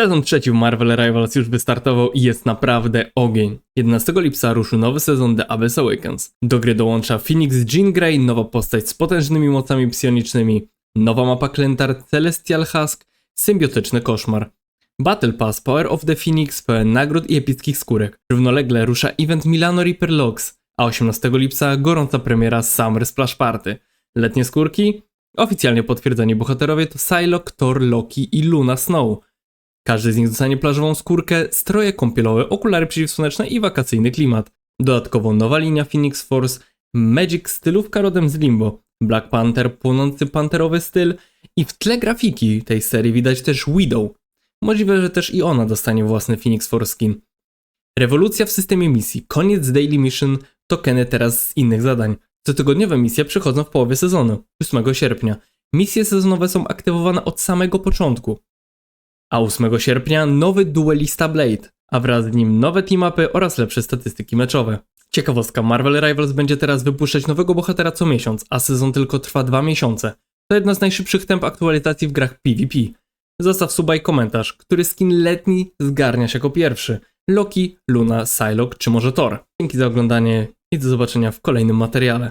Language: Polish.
Sezon trzeci w Marvel Rivals już wystartował i jest naprawdę ogień. 11 lipca ruszył nowy sezon The Abyss Awakens. Do gry dołącza Phoenix Jean Grey, nowa postać z potężnymi mocami psionicznymi, nowa mapa Klentar Celestial Husk, symbiotyczny koszmar. Battle Pass Power of the Phoenix pełen nagród i epickich skórek. Równolegle rusza event Milano Reaper Logs, a 18 lipca gorąca premiera Summer Splash Party. Letnie skórki? Oficjalnie potwierdzeni bohaterowie to Psylocke, Thor, Loki i Luna Snow. Każdy z nich dostanie plażową skórkę, stroje kąpielowe, okulary przeciwsłoneczne i wakacyjny klimat. Dodatkowo nowa linia Phoenix Force, Magic stylówka rodem z Limbo, Black Panther, płonący panterowy styl i w tle grafiki tej serii widać też Widow. Możliwe, że też i ona dostanie własny Phoenix Force skin. Rewolucja w systemie misji, koniec Daily Mission, tokeny teraz z innych zadań. Cotygodniowe misje przychodzą w połowie sezonu, 8 sierpnia. Misje sezonowe są aktywowane od samego początku. A 8 sierpnia nowy Duelista Blade, a wraz z nim nowe team-upy oraz lepsze statystyki meczowe. Ciekawostka, Marvel Rivals będzie teraz wypuszczać nowego bohatera co miesiąc, a sezon tylko trwa 2 miesiące. To jedna z najszybszych temp aktualizacji w grach PvP. Zostaw suba i komentarz, który skin letni zgarniasz jako pierwszy. Loki, Luna, Psylocke czy może Thor. Dzięki za oglądanie i do zobaczenia w kolejnym materiale.